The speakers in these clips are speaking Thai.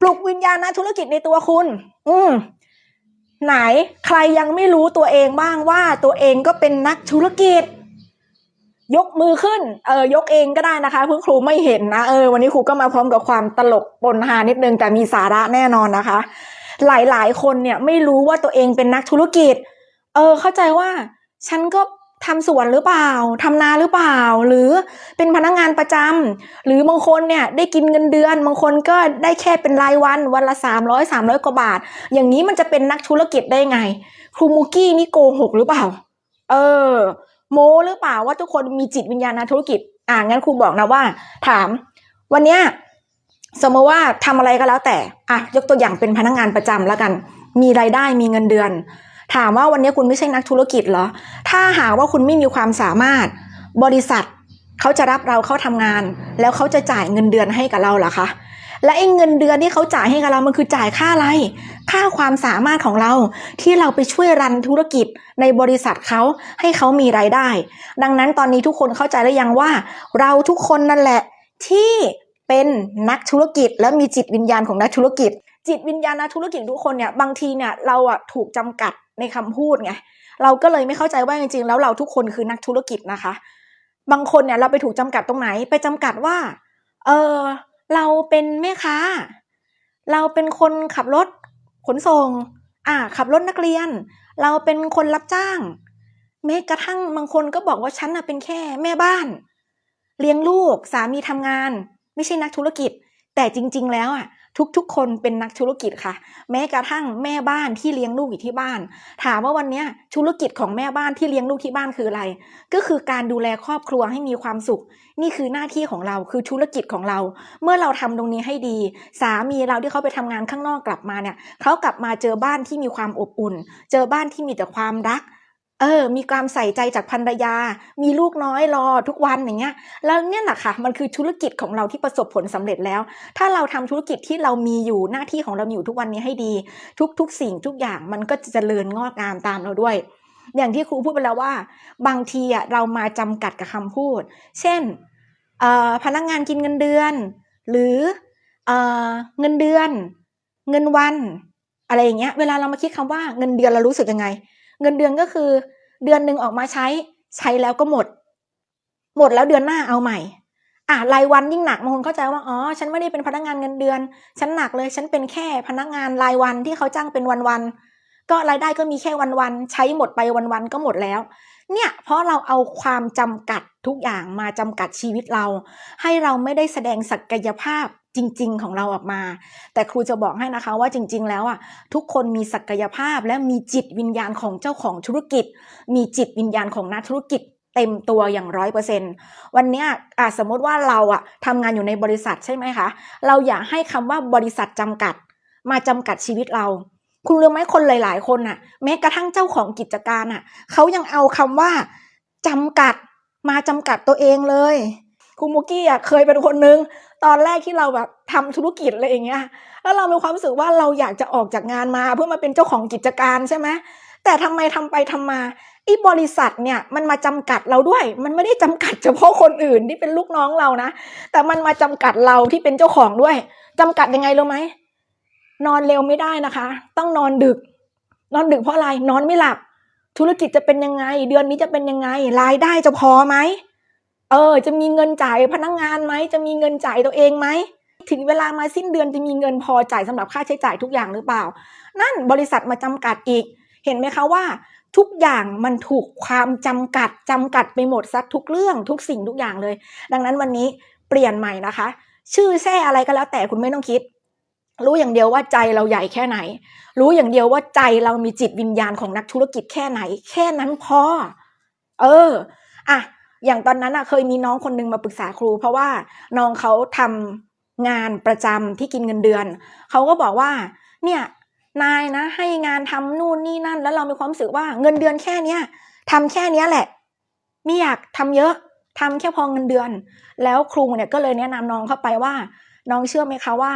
ปลุกวิญญาณนักธุรกิจในตัวคุณ อืมไหนใครยังไม่รู้ตัวเองบ้างว่าตัวเองก็เป็นนักธุรกิจ ยกมือขึ้น เออยกเองก็ได้นะคะเพื่อครูไม่เห็นนะเออวันนี้ครูก็มาพร้อมกับความตลกปนฮานิดนึงแต่มีสาระแน่นอนนะคะ หลายๆ คนเนี่ยไม่รู้ว่าตัวเองเป็นนักธุรกิจ เออ เข้าใจว่าฉันก็ ทำสวนหรือเปล่าทำนาหรือเปล่า หรือเป็นพนักงานประจำหรือบางคนเนี่ยได้กินเงินเดือน บางคนก็ได้แค่เป็นรายวันวันละสามร้อยสามร้อยกว่าบาท อย่างนี้มันจะเป็นนักธุรกิจได้ไง ครูมูกี้นี่โกหกหรือเปล่า เออ โมหรือเปล่าว่าทุกคนมีจิตวิญญาณธุรกิจ อ่างั้นครูบอกนะว่า ถาม วันเนี้ยสมมติว่าทำอะไรก็แล้วแต่ อะ ยกตัวอย่างเป็นพนักงานประจำแล้วกัน มีรายได้มีเงินเดือน ถามว่าวันนี้คุณไม่ใช่นักธุรกิจเหรอ ถ้าหากว่าคุณไม่มีความสามารถ บริษัทเขาจะรับเราเข้าทำงาน แล้วเขาจะจ่ายเงินเดือนให้กับเราเหรอคะและไอ้เงินเดือนที่เขาจ่ายให้กับเรา มันคือจ่ายค่าอะไร ค่าความสามารถของเรา ที่เราไปช่วยรันธุรกิจในบริษัทเขาให้เขามีรายได้ ดังนั้นตอนนี้ทุกคนเข้าใจแล้วยังว่า เราทุกคนนั่นแหละ ที่เป็นนักธุรกิจ และมีจิตวิญญาณของนักธุรกิจ จิตวิญญาณนักธุรกิจทุกคนเนี่ยบางทีเนี่ยเราอะถูกจำกัด ในคำพูดไงเราก็เลยไม่เข้าใจว่าจริงๆ แล้วเราทุกคนคือนักธุรกิจนะคะ บางคนเนี่ยเราไปถูกจำกัดตรงไหนไปจำกัดว่า เออเราเป็นแม่ค้า เราเป็นคนขับรถขนส่ง อ่า ขับรถนักเรียน เราเป็นคนรับจ้างแม้กระทั่งบางคนก็บอกว่าฉันน่ะเป็นแค่แม่บ้าน เลี้ยงลูกสามีทำงาน ไม่ใช่นักธุรกิจ แต่จริง ๆ แล้วอะ ทุกๆ คนเป็นนักธุรกิจค่ะ แม้กระทั่งแม่บ้านที่เลี้ยงลูกอยู่ที่บ้าน ถามว่าวันนี้ธุรกิจของแม่บ้านที่เลี้ยงลูกที่บ้านคืออะไร ก็คือการดูแลครอบครัวให้มีความสุข นี่คือหน้าที่ของเราคือธุรกิจของเรา เมื่อเราทำตรงนี้ให้ดี สามีเราที่เขาไปทำงานข้างนอกกลับมาเนี่ยเขากลับมาเจอบ้านที่มีความอบอุ่น เจอบ้านที่มีแต่ความรัก เออ มีความใส่ใจจากภรรยา มีลูกน้อยรอทุกวันอย่างเงี้ย แล้วเนี่ยแหละค่ะ มันคือธุรกิจของเราที่ประสบผลสำเร็จแล้ว ถ้าเราทำธุรกิจที่เรามีอยู่หน้าที่ของเรามีอยู่ทุกวันนี้ให้ดี ทุกๆ สิ่งทุกอย่างมันก็จะเจริญงอกงามตามเราด้วย อย่างที่ครูพูดไปแล้วว่า บางทีอะเรามาจำกัดกับคำพูด เช่นเอ่อพนักงานกินเงินเดือน หรือเอ่อเงินเดือน เงินวัน อะไรอย่างเงี้ย เวลาเรามาคิดคำว่าเงินเดือนเรารู้สึกยังไง เงินเดือนก็คือ เดือนหนึ่งออกมาใช้ ใช้แล้วก็หมด หมดแล้วเดือนหน้าเอาใหม่อะรายวันยิ่งหนักบางคนเข้าใจว่าอ๋อฉันไม่ได้เป็นพนักงานเงินเดือน ฉันหนักเลย ฉันเป็นแค่พนักงานรายวันที่เขาจ้างเป็นวันๆก็รายได้ก็มีแค่วันๆใช้หมดไปวันๆก็หมดแล้ว เนี่ยเพราะเราเอาความจำกัดทุกอย่างมาจำกัดชีวิตเรา ให้เราไม่ได้แสดงศักยภาพ จริง ๆ ของเราออกมา แต่ครูจะบอกให้นะคะว่าจริง ๆ แล้วอะทุกคนมีศักยภาพและมีจิตวิญญาณของเจ้าของธุรกิจ มีจิตวิญญาณของนักธุรกิจเต็มตัวอย่างร้อยเปอร์เซ็นวันนี้อะสมมติว่าเราอะทำงานอยู่ในบริษัทใช่ไหมคะ เราอย่าให้คำว่าบริษัทจำกัด มาจำกัดชีวิตเรา คุณรู้ไหมคนหลาย ๆ คนน่ะ แม้กระทั่งเจ้าของกิจการน่ะเขายังเอาคำว่าจำกัดมาจำกัดตัวเองเลย ครูมุกี้อะเคยเป็นคนนึง ตอนแรกที่เราแบบทำธุรกิจอะไรอย่างเงี้ยแล้วเรามีความรู้สึกว่าเราอยากจะออกจากงานมา เพื่อมาเป็นเจ้าของกิจการใช่ไหมแต่ทำไมทำไปทำมาไอ้บริษัทเนี่ยมันมาจำกัดเราด้วย มันไม่ได้จำกัดเฉพาะคนอื่นที่เป็นลูกน้องเรานะ แต่มันมาจำกัดเราที่เป็นเจ้าของด้วยจำกัดยังไงรู้ไหมนอนเร็วไม่ได้นะคะ ต้องนอนดึก นอนดึกเพราะอะไรนอนไม่หลับ ธุรกิจจะเป็นยังไง เดือนนี้จะเป็นยังไง รายได้จะพอไหม เออ จะมีเงินจ่ายพนักงงานไหม จะมีเงินจ่ายตัวเองไหม ถึงเวลามาสิ้นเดือนจะมีเงินพอจ่ายสำหรับค่าใช้จ่ายทุกอย่างหรือเปล่า นั่นบริษัทมาจำกัดอีก เห็นไหมคะว่า ทุกอย่างมันถูกความจำกัดจำกัดไปหมดซักทุกเรื่องทุกสิ่งทุกอย่างเลย ดังนั้นวันนี้เปลี่ยนใหม่นะคะ ชื่อแท้อะไรก็แล้วแต่คุณไม่ต้องคิด รู้อย่างเดียวว่าใจเราใหญ่แค่ไหน รู้อย่างเดียวว่าใจเรามีจิตวิญญาณของนักธุรกิจแค่ไหน แค่นั้นพอ เออ อะ อย่างตอนนั้นอะเคยมีน้องคนนึงมาปรึกษาครู เพราะว่าน้องเขาทำงานประจำที่กินเงินเดือน เขาก็บอกว่า เนี่ยนายนะ ให้งานทำนู่นนี่นั่น แล้วเรามีความรู้สึกว่าเงินเดือนแค่เนี้ยทำแค่เนี้ยแหละไม่อยากทำเยอะทำแค่พอเงินเดือน แล้วครูเนี่ยก็เลยแนะนำน้องเข้าไปว่า น้องเชื่อไหมคะว่า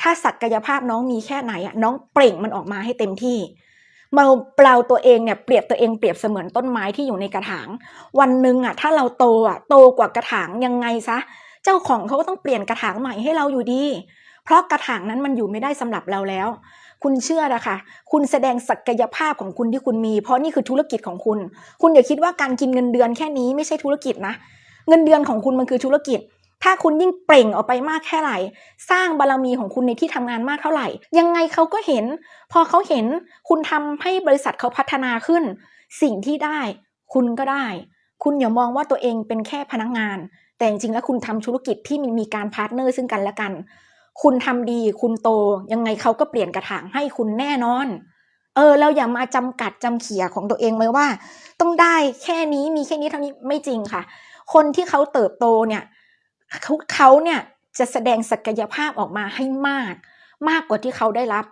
ถ้าศักยภาพน้องมีแค่ไหนอะน้องเปล่งมันออกมาให้เต็มที่ เราเปล่าตัวเองเนี่ยเปรียบตัวเองเปรียบเสมือนต้นไม้ที่อยู่ในกระถาง วันหนึ่งอะถ้าเราโตอะโตกว่ากระถางยังไงซะ เจ้าของเขาก็ต้องเปลี่ยนกระถางใหม่ให้เราอยู่ดี เพราะกระถางนั้นมันอยู่ไม่ได้สำหรับเราแล้ว คุณเชื่อนะคะคุณแสดงศักยภาพของคุณที่คุณมี เพราะนี่คือธุรกิจของคุณ คุณอย่าคิดว่าการกินเงินเดือนแค่นี้ไม่ใช่ธุรกิจนะ เงินเดือนของคุณมันคือธุรกิจ ถ้าคุณยิ่งเปล่งออกไปมากแค่ไหนสร้างบารมีของคุณในที่ทำงานมากเท่าไหร่ ยังไงเขาก็เห็น พอเขาเห็นคุณทำให้บริษัทเขาพัฒนาขึ้น สิ่งที่ได้คุณก็ได้ คุณอย่ามองว่าตัวเองเป็นแค่พนักงาน แต่จริงๆแล้วคุณทำธุรกิจที่มันมีการพาร์ทเนอร์ซึ่งกันและกัน คุณทำดีคุณโต ยังไงเขาก็เปลี่ยนกระถางให้คุณแน่นอนเออเราอย่ามาจำกัดจำเขี่ยของตัวเองไว้ว่า ต้องได้แค่นี้มีแค่นี้เท่านี้ไม่จริงค่ะ คนที่เขาเติบโตเนี่ย เขาเขาเนี่ยจะแสดงศักยภาพออกมาให้มาก มากกว่าที่เขาได้รับ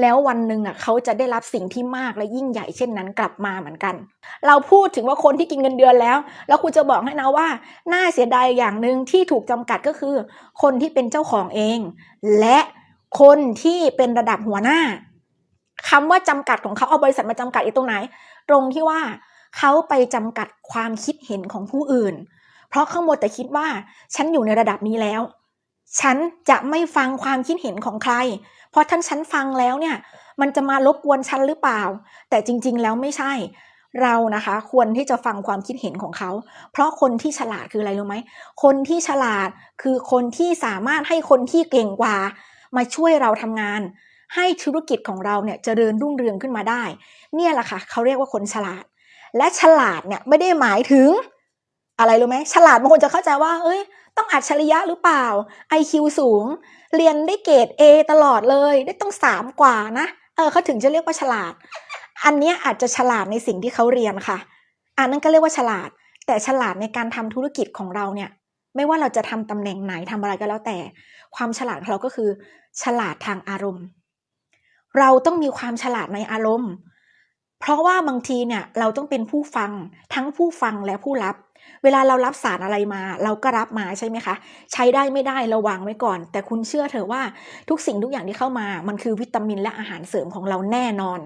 แล้ววันหนึ่งอะเขาจะได้รับสิ่งที่มากและยิ่งใหญ่เช่นนั้นกลับมาเหมือนกัน เราพูดถึงว่าคนที่กินเงินเดือนแล้ว แล้วคุณจะบอกให้นะว่าน่าเสียดายอย่างหนึ่งที่ถูกจำกัดก็คือ คนที่เป็นเจ้าของเอง และคนที่เป็นระดับหัวหน้าคำว่าจำกัดของเขาเอาบริษัทมาจำกัดอีกตรงไหน ตรงที่ว่าเขาไปจำกัดความคิดเห็นของผู้อื่น เพราะเขาหมดแต่คิดว่า ฉันอยู่ในระดับนี้แล้ว ฉันจะไม่ฟังความคิดเห็นของใคร เพราะท่านฉันฟังแล้วเนี่ย มันจะมารบกวนฉันหรือเปล่า แต่จริง ๆ แล้วไม่ใช่ เรานะคะ ควรที่จะฟังความคิดเห็นของเขา เพราะคนที่ฉลาดคืออะไรรู้ไหม คนที่ฉลาดคือคนที่สามารถให้คนที่เก่งกว่า มาช่วยเราทำงาน ให้ธุรกิจของเราเนี่ยเจริญรุ่งเรืองขึ้นมาได้ เนี่ยแหละค่ะเขาเรียกว่าคนฉลาด และฉลาดเนี่ยไม่ได้หมายถึง อะไรรู้ไหมฉลาดบางคนจะเข้าใจว่า เอ้ย ต้องอัจฉริยะหรือเปล่า IQ สูง เรียนได้เกรด A ตลอดเลย ได้ต้องสามกว่านะ เออเขาถึงจะเรียกว่าฉลาด อันนี้อาจจะฉลาดในสิ่งที่เขาเรียนค่ะ อันนั้นก็เรียกว่าฉลาด แต่ฉลาดในการทำธุรกิจของเราเนี่ย ไม่ว่าเราจะทำตำแหน่งไหนทำอะไรก็แล้วแต่ ความฉลาดของเราก็คือ ฉลาดทางอารมณ์ เราต้องมีความฉลาดในอารมณ์ เพราะว่าบางทีเนี่ยเราต้องเป็นผู้ฟังทั้งผู้ฟังและผู้รับ เวลาเรารับสารอะไรมา เราก็รับมาใช่ไหมคะ ใช้ได้ไม่ได้ราวางไว้ก่อน แต่คุณเชื่อเถอะว่าทุกสิ่งทุกอย่างที่เข้ามา มันคือวิตามินและอาหารเสริมของเราแน่นอน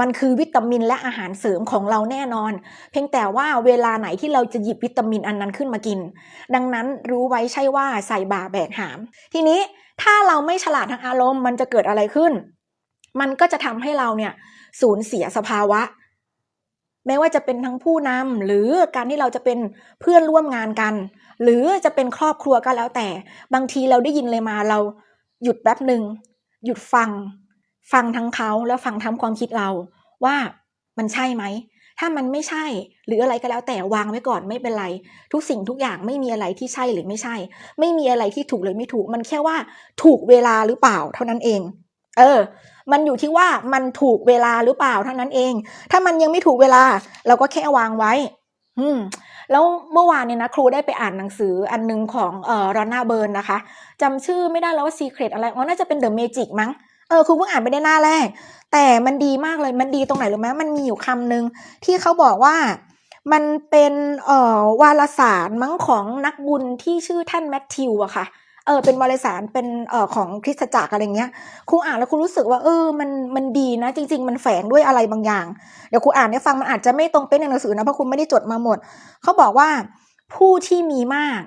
มันคือวิตามินและอาหารเสริมของเราแน่นอน เพียงแต่ว่าเวลาไหนที่เราจะหยิบวิตามินอันนั้นขึ้นมากิน ดังนั้นรู้ไว้ใช่ว่าใส่บ่าแบกหาม ทีนี้ถ้าเราไม่ฉลาดทางอารมณ์มันจะเกิดอะไรขึ้น มันก็จะทำให้เราเนี่ยสูญเสียสภาวะ ไม่ว่าจะเป็นทั้งผู้นำหรือการที่เราจะเป็นเพื่อนร่วมงานกัน หรือจะเป็นครอบครัวก็แล้วแต่ บางทีเราได้ยินเลยมาเราหยุดแป๊บหนึ่งหยุดฟัง ฟังทั้งเขาแล้วฟังทั้งความคิดเราว่ามันใช่ไหม ถ้ามันไม่ใช่ หรืออะไรก็แล้วแต่วางไว้ก่อนไม่เป็นไร ทุกสิ่งทุกอย่างไม่มีอะไรที่ใช่หรือไม่ใช่ ไม่มีอะไรที่ถูกหรือไม่ถูก มันแค่ว่าถูกเวลาหรือเปล่าเท่านั้นเอง เออ มันอยู่ที่ว่ามันถูกเวลาหรือเปล่าเท่านั้นเอง ถ้ามันยังไม่ถูกเวลา เราก็แค่วางไว้ อืม แล้วเมื่อวานเนี่ยนะครูได้ไปอ่านหนังสืออันหนึงของเอ่อรอนน่าเบิร์นนะคะจำชื่อไม่ได้แล้วว่าซีเครตอะไรอ๋อน่าจะเป็นเดอะเมจิกมั้งเออครูเพิ่งอ่านไปได้หน้าแรก แต่มันดีมากเลยมันดีตรงไหนรู้ไหมมันมีอยู่คำหนึ่งที่เขาบอกว่ามันเป็นเอ่อวารสารมั้งของนักบุญที่ชื่อท่านแมทธิวอะค่ะ เออเป็นวารสารเป็นเอ่อของคริสตจักรอะไรเงี้ยครูอ่านแล้วครูรู้สึกว่าเออมันมันดีนะ จริง ๆ มันแฝงด้วยอะไรบางอย่างเดี๋ยวครูอ่านให้ฟังมันอาจจะไม่ตรงเป๊ะในหนังสือนะเพราะครูไม่ได้จดมาหมดเขาบอกว่าผู้ที่มีมาก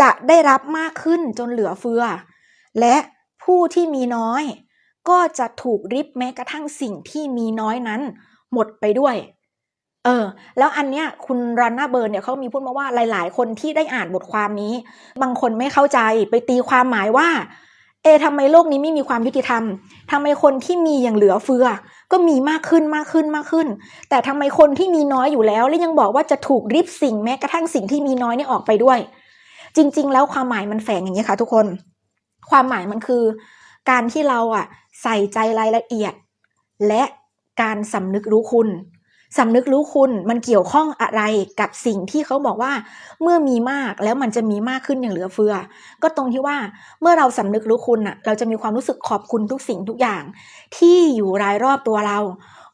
จะได้รับมากขึ้นจนเหลือเฟือ และผู้ที่มีน้อย ก็จะถูกริบแม้กระทั่งสิ่งที่มีน้อยนั้น หมดไปด้วย เออแล้วอันเนี้ยคุณรันนาเบิร์นเนี่ยเขามีพูดมาว่าหลาย ๆ คนที่ได้อ่านบทความนี้ บางคนไม่เข้าใจไปตีความหมายว่า เอทำไมโลกนี้ไม่มีความยุติธรรมทำไมคนที่มีอย่างเหลือเฟือ ก็มีมากขึ้นมากขึ้นมากขึ้น แต่ทำไมคนที่มีน้อยอยู่แล้ว และยังบอกว่าจะถูกริบสิ่งแม้กระทั่งสิ่งที่มีน้อยนี่ออกไปด้วย จริง ๆ แล้วความหมายมันแฝงอย่างนี้ค่ะ ทุกคน ความหมายมันคือ การที่เราอะใส่ใจรายละเอียด และการสำนึกรู้คุณ สำนึกรู้คุณมันเกี่ยวข้องอะไรกับสิ่งที่เขาบอกว่า เมื่อมีมากแล้วมันจะมีมากขึ้นอย่างเหลือเฟือ ก็ตรงที่ว่าเมื่อเราสำนึกรู้คุณอะเราจะมีความรู้สึกขอบคุณทุกสิ่งทุกอย่าง ที่อยู่รายรอบตัวเรา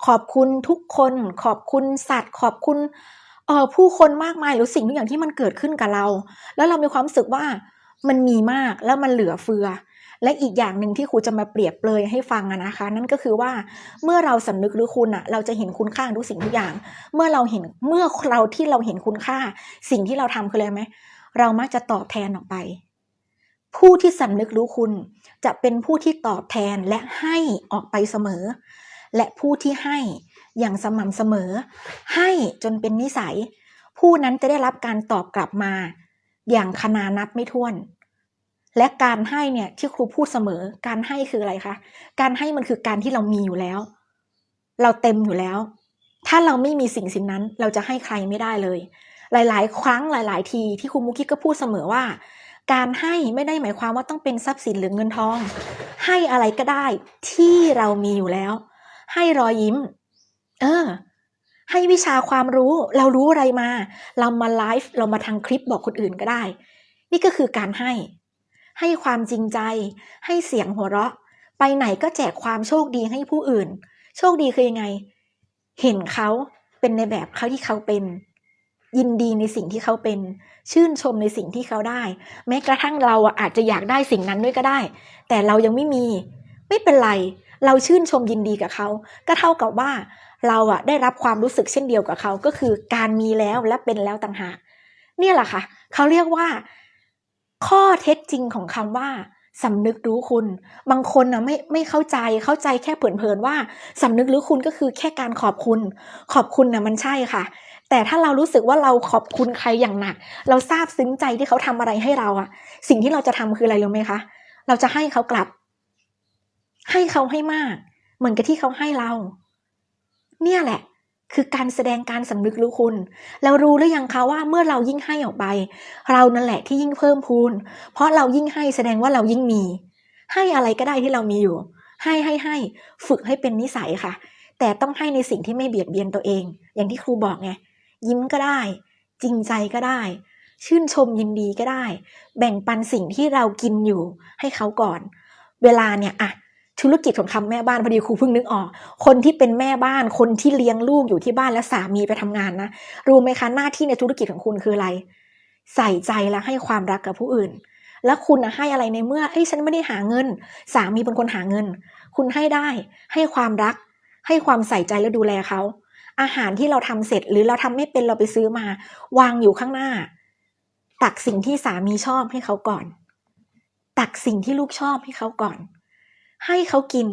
ขอบคุณทุกคน ขอบคุณสัตว์ ขอบคุณเอ่อผู้คนมากมายหรือสิ่งทุกอย่างที่มันเกิดขึ้นกับเรา แล้วเรามีความรู้สึกว่ามันมีมากแล้วมันเหลือเฟือ และอีกอย่างหนึ่งที่ครูจะมาเปรียบเปรยให้ฟังอะนะคะ นั่นก็คือว่าเมื่อเราสำนึกรู้คุณอะเราจะเห็นคุณค่าทุกสิ่งทุกอย่าง เมื่อเราเห็นเมื่อเราที่เราเห็นคุณค่า สิ่งที่เราทำคืออะไรไหมเรามักจะตอบแทนออกไป ผู้ที่สำนึกรู้คุณ จะเป็นผู้ที่ตอบแทนและให้ออกไปเสมอ และผู้ที่ให้อย่างสม่ำเสมอ ให้จนเป็นนิสัย ผู้นั้นจะได้รับการตอบกลับมา อย่างคนานับไม่ถ้วน และการให้เนี่ยที่ครูพูดเสมอ การให้คืออะไรคะ การให้มันคือการที่เรามีอยู่แล้ว เราเต็มอยู่แล้ว ถ้าเราไม่มีสิ่งสิ่งนั้น เราจะให้ใครไม่ได้เลย หลาย ๆ ครั้งหลาย ๆ ทีที่ครูมุกี้ก็พูดเสมอว่า การให้ไม่ได้หมายความว่าต้องเป็นทรัพย์สินหรือเงินทอง ให้อะไรก็ได้ที่เรามีอยู่แล้ว ให้รอยยิ้ม เออให้วิชาความรู้เรารู้อะไรมา เรามาไลฟ์เรามาทางคลิปบอกคนอื่นก็ได้ นี่ก็คือการให้ ให้ความจริงใจ ให้เสียงหัวเราะ ไปไหนก็แจกความโชคดีให้ผู้อื่น โชคดีคือยังไง เห็นเขาเป็นในแบบเขาที่เขาเป็น ยินดีในสิ่งที่เขาเป็น ชื่นชมในสิ่งที่เขาได้ แม้กระทั่งเราอาจจะอยากได้สิ่งนั้นด้วยก็ได้ แต่เรายังไม่มี ไม่เป็นไร เราชื่นชมยินดีกับเขา ก็เท่ากับว่า เราอะได้รับความรู้สึกเช่นเดียวกับเขา ก็คือการมีแล้วและเป็นแล้วต่างหากเนี่ยแหละค่ะ เขาเรียกว่า ข้อเท็จจริงของคำว่าสำนึกรู้คุณ บางคนนะไม่ไม่เข้าใจเข้าใจแค่เผินๆว่าสำนึกรู้คุณก็คือแค่การขอบคุณ ขอบคุณนะมันใช่ค่ะ แต่ถ้าเรารู้สึกว่าเราขอบคุณใครอย่างหนัก เราซาบซึ้งใจที่เขาทำอะไรให้เราอะสิ่งที่เราจะทำคืออะไรรู้ไหมคะ เราจะให้เขากลับ ให้เขาให้มาก เหมือนกับที่เขาให้เรา เนี่ยแหละ คือการแสดงการสำนึกรู้คุณ แล้วรู้หรือยังคะว่าเมื่อเรายิ่งให้ออกไป เรานั่นแหละที่ยิ่งเพิ่มพูน เพราะเรายิ่งให้แสดงว่าเรายิ่งมี ให้อะไรก็ได้ที่เรามีอยู่ ให้ให้ให้ฝึกให้เป็นนิสัยค่ะ แต่ต้องให้ในสิ่งที่ไม่เบียดเบียนตัวเอง อย่างที่ครูบอกไงยิ้มก็ได้ จริงใจก็ได้ ชื่นชมยินดีก็ได้ แบ่งปันสิ่งที่เรากินอยู่ ให้เขาก่อน เวลาเนี่ยอะ ธุรกิจของคำแม่บ้านพอดีครูเพิ่งนึกออก คนที่เป็นแม่บ้านคนที่เลี้ยงลูกอยู่ที่บ้านและสามีไปทำงานนะรู้ไหมคะหน้าที่ในธุรกิจของคุณคืออะไร ใส่ใจและให้ความรักกับผู้อื่น แล้วคุณนะให้อะไรในเมื่อเอ้ยฉันไม่ได้หาเงิน สามีเป็นคนหาเงิน คุณให้ได้ ให้ความรัก ให้ความใส่ใจและดูแลเขาอาหารที่เราทำเสร็จหรือเราทำไม่เป็นเราไปซื้อมา วางอยู่ข้างหน้า ตักสิ่งที่สามีชอบให้เขาก่อน ตักสิ่งที่ลูกชอบให้เขาก่อน ให้เขากิน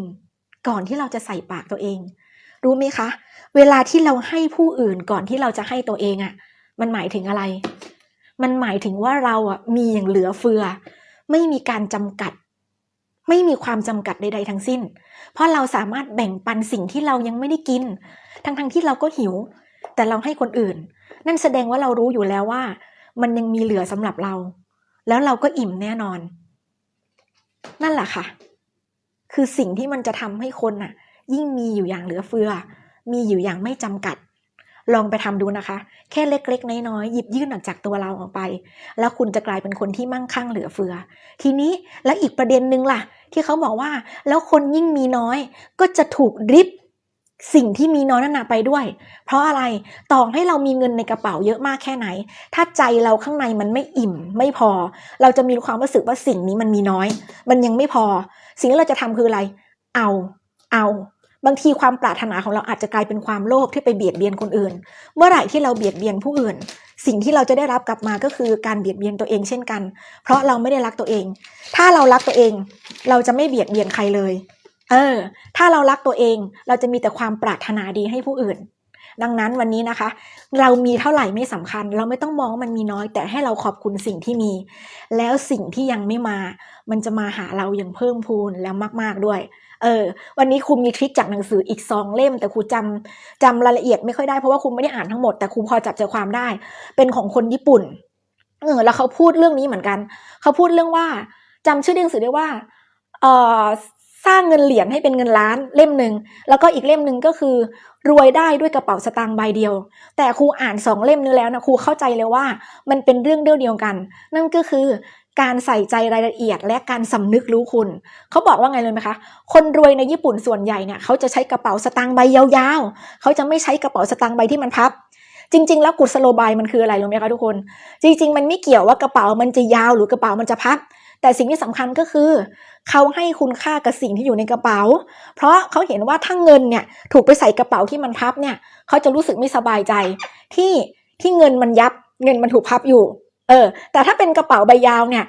ก่อนที่เราจะใส่ปากตัวเอง รู้ไหมคะ เวลาที่เราให้ผู้อื่นก่อนที่เราจะให้ตัวเองอะ่ะ มันหมายถึงอะไร มันหมายถึงว่าเราอะมีอย่างเหลือเฟือ ไม่มีการจำกัด ไม่มีความจำกัดใดๆทั้งสิ้น เพราะเราสามารถแบ่งปันสิ่งที่เรายังไม่ได้กิน ทั้งๆที่เราก็หิว แต่เราให้คนอื่น นั่นแสดงว่าเรารู้อยู่แล้วว่า มันยังมีเหลือสำหรับเรา แล้วเราก็อิ่มแน่นอน นั่นแหละค่ะ คือสิ่งที่มันจะทำให้คนน่ะ ยิ่งมีอยู่อย่างเหลือเฟือ มีอยู่อย่างไม่จำกัด ลองไปทำดูนะคะ แค่เล็กๆ น้อยๆหยิบยื่นออกจากตัวเราออกไป แล้วคุณจะกลายเป็นคนที่มั่งคั่งเหลือเฟือ ทีนี้แล้วอีกประเด็นหนึ่งล่ะ ที่เขาบอกว่า แล้วคนยิ่งมีน้อย ก็จะถูกริบสิ่งที่มีน้อยนั้นนะไปด้วย เพราะอะไรต่อให้เรามีเงินในกระเป๋าเยอะมากแค่ไหน ถ้าใจเราข้างในมันไม่อิ่ม ไม่พอ เราจะมีความรู้สึกว่าสิ่งนี้มันมีน้อย มันยังไม่พอ สิ่งที่เราจะทำคืออะไร เอา เอา บางทีความปรารถนาของเราอาจจะกลายเป็นความโลภที่ไปเบียดเบียนคนอื่น เมื่อไหร่ที่เราเบียดเบียนผู้อื่น สิ่งที่เราจะได้รับกลับมาก็คือการเบียดเบียนตัวเองเช่นกัน เพราะเราไม่ได้รักตัวเอง ถ้าเรารักตัวเอง เราจะไม่เบียดเบียนใครเลย เออ ถ้าเรารักตัวเอง เราจะมีแต่ความปรารถนาดีให้ผู้อื่น ดังนั้นวันนี้นะคะ เรามีเท่าไหร่ไม่สำคัญ เราไม่ต้องมองว่ามันมีน้อย แต่ให้เราขอบคุณสิ่งที่มี แล้วสิ่งที่ยังไม่มา มันจะมาหาเราอย่างเพิ่มพูนแล้วมาก ๆด้วยเออวันนี้ครูมีทริคจากหนังสืออีกสองเล่ม แต่ครูจำจำรายละเอียดไม่ค่อยได้เพราะว่าครูไม่ได้อ่านทั้งหมดแต่ครูพอจับใจความได้ เป็นของคนญี่ปุ่นเออแล้วเขาพูดเรื่องนี้เหมือนกัน เขาพูดเรื่องว่าจำชื่อหนังสือได้ว่าเออ สร้างเงินเหรียญให้เป็นเงินล้านเล่มหนึ่งแล้วก็อีกเล่มหนึ่งก็คือ รวยได้ด้วยกระเป๋าสตางค์ใบเดียว แต่ครูอ่านสองเล่มนี้แล้วนะครูเข้าใจเลยว่ามันเป็นเรื่องเดียวกัน นั่นก็คือการใส่ใจรายละเอียดและการสำนึกรู้คุณ เขาบอกว่าไงเลยไหมคะ คนรวยในญี่ปุ่นส่วนใหญ่เนี่ยเขาจะใช้กระเป๋าสตางค์ใบยาวๆ เขาจะไม่ใช้กระเป๋าสตางค์ใบที่มันพับ จริง ๆ แล้วกุศโลบายมันคืออะไรรู้ไหมคะทุกคน จริง ๆ มันไม่เกี่ยวว่ากระเป๋ามันจะยาวหรือกระเป๋ามันจะพับ แต่สิ่งที่สำคัญก็คือ เขาให้คุณค่ากับสิ่งที่อยู่ในกระเป๋า เพราะเขาเห็นว่าถ้าเงินเนี่ยถูกไปใส่กระเป๋าที่มันพับเนี่ยเขาจะรู้สึกไม่สบายใจ ที่ที่เงินมันยับเงินมันถูกพับอยู่ เออ แต่ถ้าเป็นกระเป๋าใบยาวเนี่ย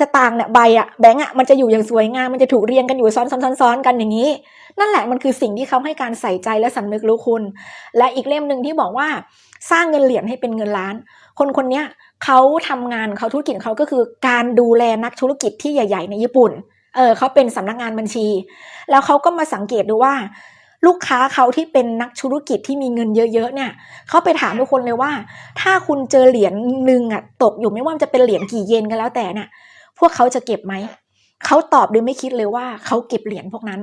สตางค์เนี่ยใบอะแบงค์อะมันจะอยู่อย่างสวยงามมันจะถูกเรียงกันอยู่ซ้อนซ้อนซ้อนซ้อนกันอย่างนี้ นั่นแหละมันคือสิ่งที่เขาให้การใส่ใจและสำนึกรู้คุณ และอีกเล่มหนึ่งที่บอกว่าสร้างเงินเหรียญให้เป็นเงินล้าน คนคนเนี้ยเขาทำงานเขาธุรกิจเขาก็คือการดูแลนักธุรกิจที่ใหญ่ ๆ ในญี่ปุ่น เออเขาเป็นสำนักงานบัญชี แล้วเขาก็มาสังเกตดูว่า ลูกค้าเขาที่เป็นนักธุรกิจที่มีเงินเยอะๆเนี่ยเขาไปถามทุกคนเลยว่า ถ้าคุณเจอเหรียญหนึ่งอะตกอยู่ไม่ว่าจะเป็นเหรียญกี่เยนก็แล้วแต่เนี่ยพวกเขาจะเก็บไหมเขาตอบโดยไม่คิดเลยว่าเขาเก็บเหรียญพวกนั้น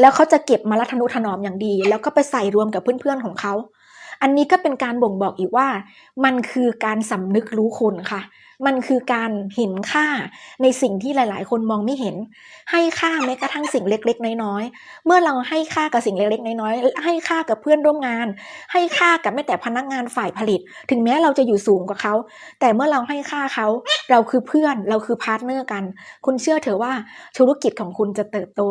แล้วเขาจะเก็บมาละทนุถนอมอย่างดี แล้วก็ไปใส่รวมกับเพื่อนๆของเขา อันนี้ก็เป็นการบ่งบอกอีกว่า มันคือการสำนึกรู้คุณค่ะ มันคือการเห็นค่าในสิ่งที่หลาย ๆ คนมองไม่เห็น ให้ค่าแม้กระทั่งสิ่งเล็ก ๆ น้อย ๆ เมื่อเราให้ค่ากับสิ่งเล็ก ๆ น้อย ๆ ให้ค่ากับเพื่อนร่วมงาน ให้ค่ากับแม้แต่พนักงานฝ่ายผลิต ถึงแม้เราจะอยู่สูงกว่าเขา แต่เมื่อเราให้ค่าเขา เราคือเพื่อน เราคือพาร์ทเนอร์กัน คุณเชื่อเถอะว่าธุรกิจของคุณจะเติบโต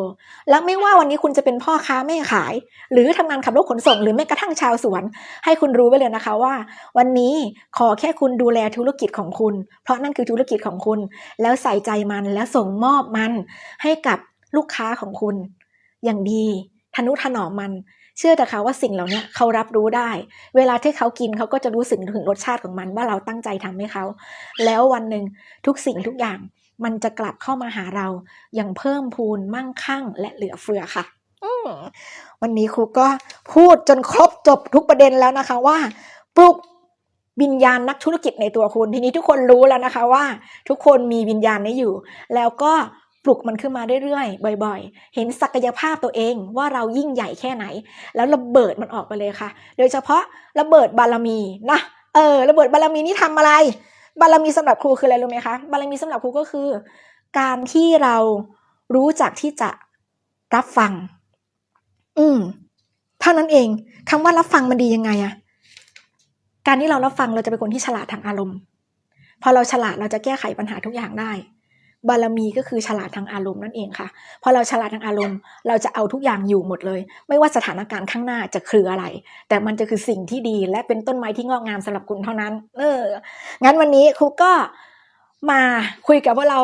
แล้วไม่ว่าวันนี้คุณจะเป็นพ่อค้าแม่ขาย หรือทำงานขับรถขนส่ง หรือแม้กระทั่งชาวสวน ให้คุณรู้ไว้เลยนะคะว่า วันนี้ขอแค่คุณดูแลธุรกิจของคุณ เพราะนั่นคือธุรกิจของคุณ แล้วใส่ใจมันแล้วส่งมอบมันให้กับลูกค้าของคุณ อย่างดีทนุถนอมมัน เชื่อแต่เขาว่าสิ่งเหล่านี้เขารับรู้ได้ เวลาที่เขากินเขาก็จะรู้สึกถึงรสชาติของมันว่าเราตั้งใจทำให้เขา แล้ววันหนึ่งทุกสิ่งทุกอย่างมันจะกลับเข้ามาหาเรา อย่างเพิ่มพูนมั่งคั่ง และเหลือเฟือค่ะอืมวันนี้ครูก็พูดจนครบจบทุกประเด็นแล้วนะคะว่า ปลุก วิญญาณนักธุรกิจในตัวคุณ ทีนี้ทุกคนรู้แล้วนะคะว่า ทุกคนมีวิญญาณนี้อยู่ แล้วก็ปลุกมันขึ้นมาเรื่อยๆ บ่อย ๆ เห็นศักยภาพตัวเองว่าเรายิ่งใหญ่แค่ไหน แล้วระเบิดมันออกไปเลยค่ะ โดยเฉพาะระเบิดบารมีนะเออระเบิดบารมีนี่ทำอะไร บารมีสำหรับครูคืออะไรรู้ไหมคะบารมีสำหรับครูก็คือ การที่เรารู้จักที่จะรับฟัง อืมเท่านั้นเองคำว่ารับฟังมันดียังไงอะ การที่เรารับฟังเราจะเป็นคนที่ฉลาดทางอารมณ์ พอเราฉลาดเราจะแก้ไขปัญหาทุกอย่างได้ บารมีก็คือฉลาดทางอารมณ์นั่นเองค่ะ พอเราฉลาดทางอารมณ์ เราจะเอาทุกอย่างอยู่หมดเลย ไม่ว่าสถานการณ์ข้างหน้าจะคืออะไร แต่มันจะคือสิ่งที่ดีและเป็นต้นไม้ที่งอกงามสำหรับคุณเท่านั้น เออ งั้นวันนี้ครูก็มาคุยกับพวกเรา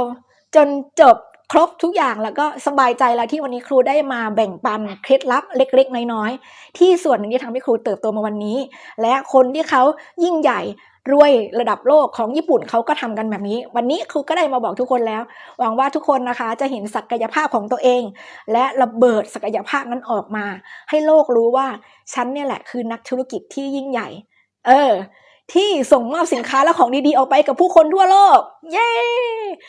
จนจบ ครบทุกอย่างแล้วก็สบายใจแล้วที่วันนี้ครูได้มาแบ่งปันเคล็ดลับเล็ก ๆ น้อยๆ ที่ส่วนหนึ่งที่ทำให้ครูเติบโตมาวันนี้ และคนที่เขายิ่งใหญ่รวยระดับโลกของญี่ปุ่นเขาก็ทำกันแบบนี้ วันนี้ครูก็ได้มาบอกทุกคนแล้ว หวังว่าทุกคนนะคะจะเห็นศักยภาพของตัวเอง และระเบิดศักยภาพนั้นออกมา ให้โลกรู้ว่าฉันเนี่ยแหละคือนักธุรกิจที่ยิ่งใหญ่ เออ ที่ส่งมอบสินค้าและของดีๆออกไปกับผู้คนทั่วโลก เย้